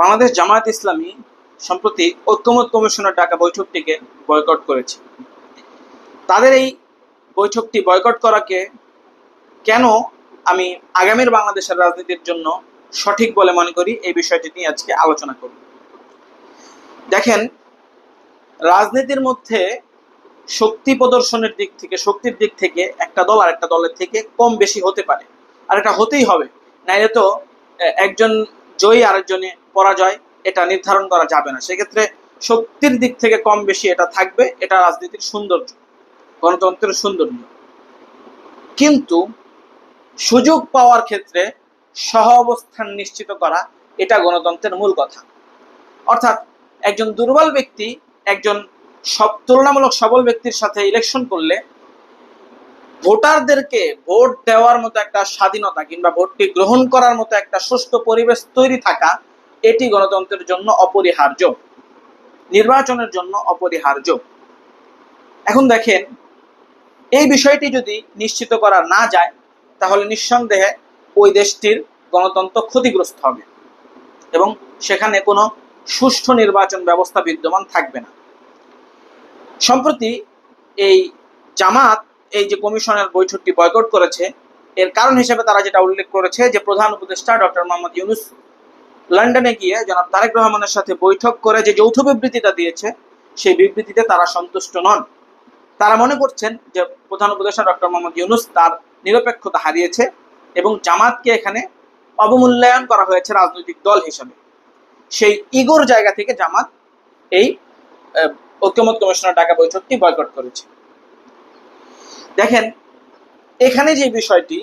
বাংলাদেশ জামায়াত ইসলামী সম্প্রতি ঐক্যমত কমিশনের ডাকা বৈঠকটিকে বয়কট করেছে। তাদের এই বৈঠকটি বয়কট করাকে কেন আমি আগামীর বাংলাদেশের রাজনীতির জন্য সঠিক বলে মনে করি এই বিষয়টি নিয়ে আজকে আলোচনা করব। দেখেন, রাজনীতির মধ্যে শক্তি প্রদর্শনের দিক থেকে, শক্তির দিক থেকে একটা দল আর একটা দলের থেকে কম বেশি হতে পারে। আর এটা হতেই হবে। নাইলে তো একজন জয়ী আরেকজনে পরাজয়, এটা নির্ধারণ করা যাবে না। সেক্ষেত্রে শক্তির দিক থেকে কম বেশি এটা থাকবে, এটা রাজনীতির সৌন্দর্য, গণতন্ত্রের সৌন্দর্য। কিন্তু সুযোগ পাওয়ার ক্ষেত্রে সহ অবস্থান নিশ্চিত করা, এটা গণতন্ত্রের মূল কথা। অর্থাৎ একজন দুর্বল ব্যক্তি, একজন সব তুলনামূলক সবল ব্যক্তির সাথে ইলেকশন করলে ভোটারদেরকে ভোট দেওয়ার মতো একটা স্বাধীনতা কিংবা ভোটটি গ্রহণ করার মতো একটা সুস্থ পরিবেশ তৈরি থাকা এটি গণতন্ত্রের জন্য অপরিহার্য। নির্বাচনের জন্য অপরিহার্য। এখন দেখেন, এই বিষয়টি যদি নিশ্চিত করা না যায়, তাহলে নিঃসন্দেহে ওই দেশটির গণতন্ত্র ক্ষতিগ্রস্ত হবে এবং সেখানে কোনো সুষ্ঠু নির্বাচন ব্যবস্থা বিদ্যমান থাকবে না। সম্প্রতি এই জামাত, এই যে কমিশনের বৈঠকটি বয়কট করেছে, এর কারণ হিসেবে তারা যেটা উল্লেখ করেছে যে প্রধান উপদেষ্টা ডক্টর মোহাম্মদ ইউনুস লন্ডনে গিয়ে জনাব তারেক রহমানের সাথে বৈঠক করে যে যৌথ বিবৃতিটা দিয়েছে, সেই বিবৃতিতে তারা সন্তুষ্ট নন। তারা মনে করছেন যে প্রধান উপদেষ্টা ডক্টর মোহাম্মদ ইউনুস তার নিরপেক্ষতা হারিয়েছে এবং জামাতকে এখানে অবমূল্যায়ন করা হয়েছে রাজনৈতিক দল হিসেবে। সেই ইগোর জায়গা থেকে জামাত এই ঐক্যমত কমিশনের ডাকা বৈঠকটি বয়কট করেছে। দেখেন, এখানে যে বিষয়টি,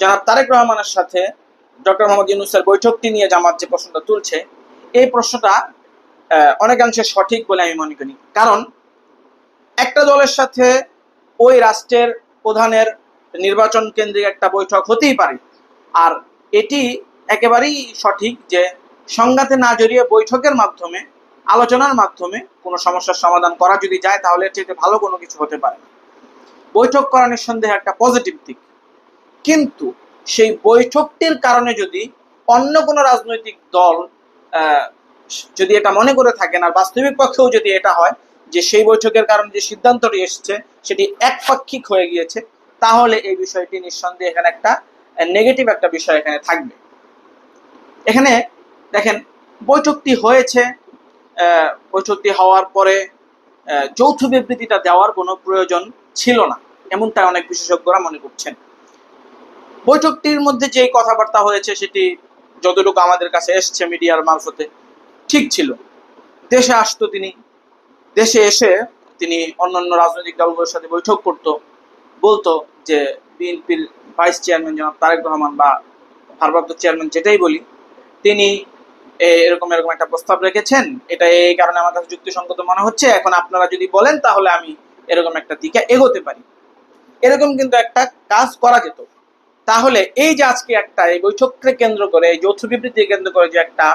জনাব তারেক রহমানের সাথে ডক্টর মোহাম্মদ ইউনুসের বৈঠকটি নিয়ে জামাত যে প্রশ্নটা তুলছে, এই প্রশ্নটা অনেকাংশে সঠিক বলে আমি মনে করি। কারণ একটা দলের সাথে ওই রাষ্ট্রের প্রধানের নির্বাচন কেন্দ্রিক একটা বৈঠক হতেই পারে। আর এটি একেবারেই সঠিক যে সংঘাতে না জড়িয়ে বৈঠকের মাধ্যমে, আলোচনার মাধ্যমে কোনো সমস্যার সমাধান করা যদি যায়, তাহলে এর ভালো কোনো কিছু হতে পারে বৈঠক করা নিঃসন্দেহে একটা পজিটিভ দিক। কিন্তু সেই বৈঠকটির কারণে যদি অন্য কোনো রাজনৈতিক দল যদি এটা মনে করে থাকেন আর বাস্তবিক পক্ষেও যদি এটা হয়, যে সেই বৈঠকের কারণে যে সিদ্ধান্তটি এসেছে সেটি একপাক্ষিক হয়ে গিয়েছে, তাহলে এই বিষয়টি নিঃসন্দেহে এখানে একটা নেগেটিভ একটা বিষয় এখানে থাকবে। এখানে দেখেন, বৈঠকটি হয়েছে বৈঠকটি হওয়ার পরে যৌথ বিবৃতিটা দেওয়ার কোনো প্রয়োজন ছিল না। এমনটা অনেক বিশেষজ্ঞরা মনে করছেন। বৈঠকটির মধ্যে যে কথাবার্তা হয়েছে সেটি যতটুকু আমাদের কাছে এসছে মিডিয়ার মারফতে, ঠিক ছিল। দেশে আসতো তিনি, দেশে এসে তিনি অন্যান্য রাজনৈতিক দলগুলোর সাথে বৈঠক করত, বলতো যে বিএনপির ভাইস চেয়ারম্যান জনাব তারেক রহমান বা ভারপ্রাপ্ত চেয়ারম্যান যেটাই বলি, তিনি এরকম এরকম একটা প্রস্তাব রেখেছেন। এটা এই কারণে আমার কাছে যুক্তিসঙ্গত মনে হচ্ছে। এখন আপনারা যদি বলেন তাহলে আমি এরকম একটা দিকে এগোতে পারি। এরকম কিন্তু একটা কাজ করা যেত। তাহলে এই যে আজকে একটা এই বৈঠককে কেন্দ্র করে যৌথ বিবৃতি কেন্দ্র করে যে একটা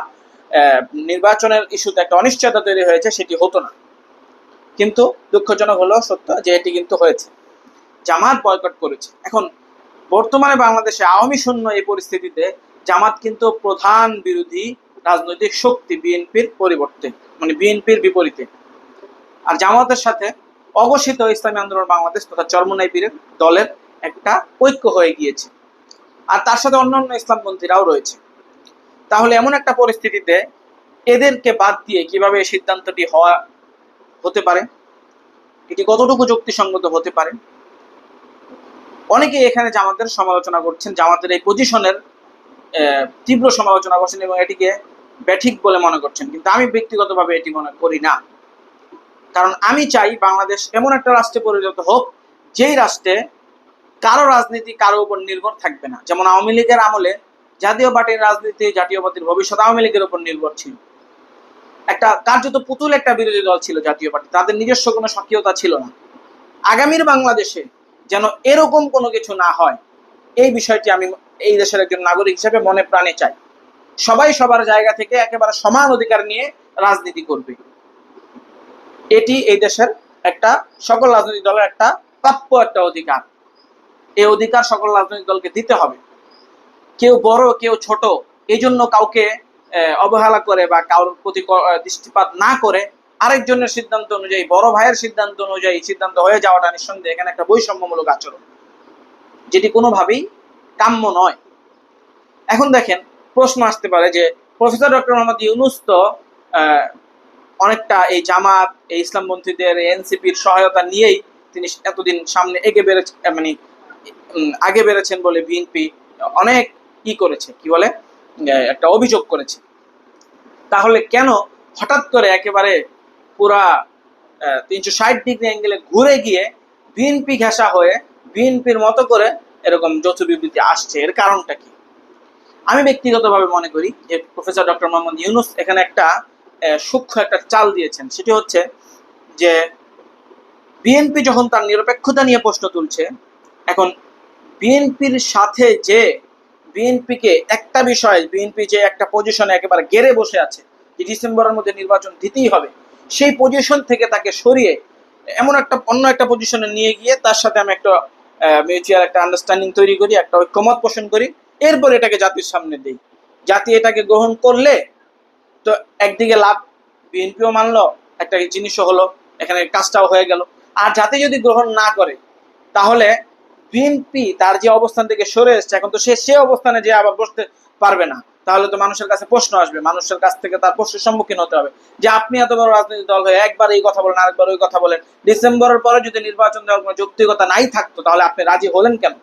নির্বাচনের ইস্যুতে একটা অনিশ্চয়তা তৈরি হয়েছে, সেটি হতো না। কিন্তু দুঃখজনক হলো, সত্য, যে এটি কিন্তু হয়েছে। জামাত বয়কট করেছে। এখন, বর্তমানে বাংলাদেশে আওয়ামী শূন্য এই পরিস্থিতিতে জামাত কিন্তু প্রধান বিরোধী রাজনৈতিক শক্তি বিএনপির পরিবর্তে মানে বিএনপির বিপরীতে। আর জামাতের সাথে অঘোষিত ইসলামী আন্দোলন বাংলাদেশ তথা চরমনাই পীরের দলের একটা ঐক্য হয়ে গিয়েছে। আর তার সাথে অন্যান্য ইসলামপন্থীরাও রয়েছে। তাহলে এমন একটা পরিস্থিতিতে এদেরকে বাদ দিয়ে কীভাবে এই সিদ্ধান্তটি হওয়া হতে পারে? এটি কতটুকু যুক্তিসঙ্গত হতে পারে? অনেকে এখানে জামাতের সমালোচনা করছেন, জামাতের এই পজিশনের তীব্র সমালোচনা করছেন এবং এটিকে ব্যাঠিক বলে মনে করছেন। কিন্তু আমি ব্যক্তিগতভাবে এটি মনে করি না। কারণ আমি চাই বাংলাদেশ এমন একটা রাষ্ট্রে পরিণত হোক, যেই রাষ্ট্রে কারও রাজনীতি কারও উপর নির্ভর থাকবে না। যেমন আওয়ামী লীগের আমলে জাতীয় পার্টির রাজনীতি, জাতীয় পার্টির ভবিষ্যৎ আওয়ামী লীগের উপর নির্ভর ছিল। একটা কার্যত পুতুল একটা বিরোধী দল ছিল জাতীয় পার্টি। তাদের নিজস্ব কোনো সক্রিয়তা ছিল না। আগামীর বাংলাদেশে যেন এরকম কোনো কিছু না হয়, এই বিষয়টি আমি এই দেশের একজন নাগরিক হিসেবে মনে প্রাণে চাই। সবাই সবার জায়গা থেকে একেবারে সমান অধিকার নিয়ে রাজনীতি করবে। এটি এই দেশের একটা, সকল রাজনৈতিক দলের একটা প্রাপ্য একটা অধিকার। এই অধিকার সকল রাজনৈতিক দলকে দিতে হবে। কেউ বড়, কেউ ছোট এই জন্য কাউকে অবহেলা করে বা কারোর প্রতি দৃষ্টিপাত না করে আরেকজনের সিদ্ধান্ত অনুযায়ী, বড় ভাইয়ের সিদ্ধান্ত অনুযায়ী সিদ্ধান্ত হয়ে যাওয়াটা নিঃসন্দেহে এখানে একটা বৈষম্যমূলক আচরণ, যেটি কোনোভাবেই কাম্য নয়। এখন দেখেন, প্রশ্ন আসতে পারে যে প্রফেসর ডক্টর মোহাম্মদ ইউনুস তো অনেকটা এই জামাত, এই ইসলামপন্থীদের এনসিপির সহায়তা নিয়েই তিনি এতদিন সামনে এগে বেড়েছে মানে আগে বেড়েছেন বলে বিএনপি অনেক কি করেছে, কি বলে? একটা অভিযোগ করেছে। তাহলে কেন হঠাৎ করে একেবারে পুরা তিনশো ষাট ডিগ্রি অ্যাঙ্গেলে ঘুরে গিয়ে বিএনপি ঘেঁষা হয়ে বিএনপির মতো করে এরকম যৌথ বিবৃতি আসছে? এর কারণটা কি? আমি ব্যক্তিগতভাবে মনে করি যে প্রফেসর ডক্টর মোহাম্মদ ইউনুস এখানে একটা সূক্ষ্ম একটা চাল দিয়েছেন। সেটি হচ্ছে যে বিএনপি যখন তার নিরপেক্ষতা নিয়ে প্রশ্ন তুলছে, এখন বিএনপির সাথে যে বিএনপিকে একটা বিষয়, বিএনপি যে একটা পজিশনে একেবারে গেড়ে বসে আছে, যে ডিসেম্বরের মধ্যে নির্বাচন দিতেই হবে, সেই পজিশন থেকে তাকে সরিয়ে এমন একটা, অন্য একটা পজিশনে নিয়ে গিয়ে তার সাথে আমি একটা মিউচুয়াল একটা আন্ডারস্ট্যান্ডিং তৈরি করি, একটা ঐক্যমত পোষণ করি, এরপর এটাকে জাতির সামনে দিই। জাতি এটাকে গ্রহণ করলে তো একদিকে লাভ বিএনপিও মানলো, একটা জিনিসও হলো, এখানে কাজটাও হয়ে গেল। আর জাতি যদি গ্রহণ না করে, তাহলে বিএনপি তার যে অবস্থান থেকে সরে এসছে, এখন তো সে সে অবস্থানে যে আবার বসতে পারবে না, তাহলে তো মানুষের কাছে প্রশ্ন আসবে, মানুষের কাছ থেকে তার প্রশ্নের সম্মুখীন হতে হবে যে আপনি এত বড় রাজনৈতিক দল হয়ে একবার এই কথা বলেন, আরেকবার ওই কথা বলেন, ডিসেম্বরের পরে যদি নির্বাচন দেওয়ার কোনো যৌক্তিকতা নাই থাকতো, তাহলে আপনি রাজি হলেন কেন?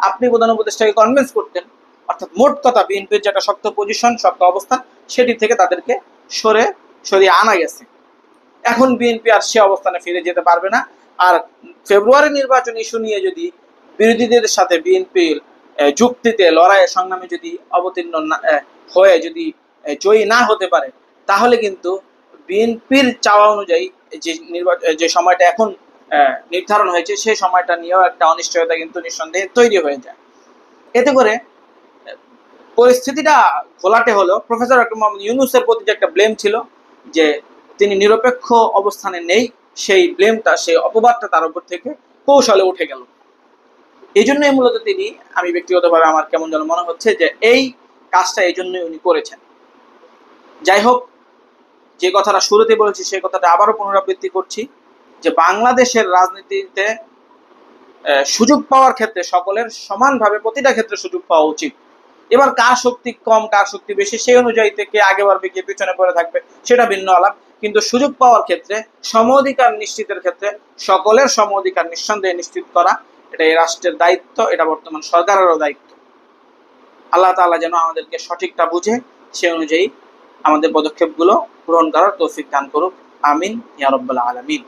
আপনি প্রধান উপদেষ্টাকে কনভিন্স করতেন, অর্থাৎ মোট কথা বিএনপির যে একটা শক্ত পজিশন শক্ত অবস্থান সেটি থেকে তাদেরকে সরে সরিয়ে আনা গেছে। এখন বিএনপি আর সে অবস্থানে ফিরে যেতে পারবে না, আর ফেব্রুয়ারি নির্বাচন ইস্যু নিয়ে যদি বিরোধীদের সাথে বিএনপির যুক্তিতে লড়াইয়ের সংগ্রামে যদি অবতীর্ণ হয়ে যদি জয়ী না হতে পারে, তাহলে কিন্তু বিএনপির চাওয়া অনুযায়ী যে নির্বাচন যে সময়টা এখন নির্ধারণ হয়েছে, সেই সময়টা নিয়েও একটা অনিশ্চয়তা কিন্তু নিঃসন্দেহে তৈরি হয়ে যায়। এতে করে, পরিস্থিতিটা ঘোলাটে হলো প্রফেসর ডক্টর মোহাম্মদ ইউনুসের প্রতি যে একটা ব্লেম ছিল, যে তিনি নিরপেক্ষ অবস্থানে নেই, সেই ব্লেমটা সেই অপবাদটা তার উপর থেকে কৌশলে উঠে গেল। এই জন্যই মূলত তিনি আমি ব্যক্তিগতভাবে আমার কেমন যেন মনে হচ্ছে যে এই কাজটা এই জন্যই উনি করেছেন। যাই হোক, যে কথাটা শুরুতে বলেছি, সেই কথাটা আবারও পুনরাবৃত্তি করছি যে বাংলাদেশের রাজনীতিতে সুযোগ পাওয়ার ক্ষেত্রে সকলের সমানভাবে প্রতিটা ক্ষেত্রে সুযোগ পাওয়া উচিত। এবার কার শক্তি কম, কার শক্তি বেশি, সেই অনুযায়ী থেকে আগে বাড়বে, কে পিছনে পড়ে থাকবে, সেটা ভিন্ন আলাপ। কিন্তু সুযোগ পাওয়ার ক্ষেত্রে সম অধিকার নিশ্চিতের ক্ষেত্রে সকলের সম অধিকার নিঃসন্দেহে নিশ্চিত করা এটা এই রাষ্ট্রের দায়িত্ব, এটা বর্তমান সরকারেরও দায়িত্ব। আল্লাহ তালা যেন আমাদেরকে সঠিকটা বুঝে, সে অনুযায়ী আমাদের পদক্ষেপগুলো গ্রহণ করার তৌফিক দান করুক। আমিন, ইয়া রব্বাল আলামিন।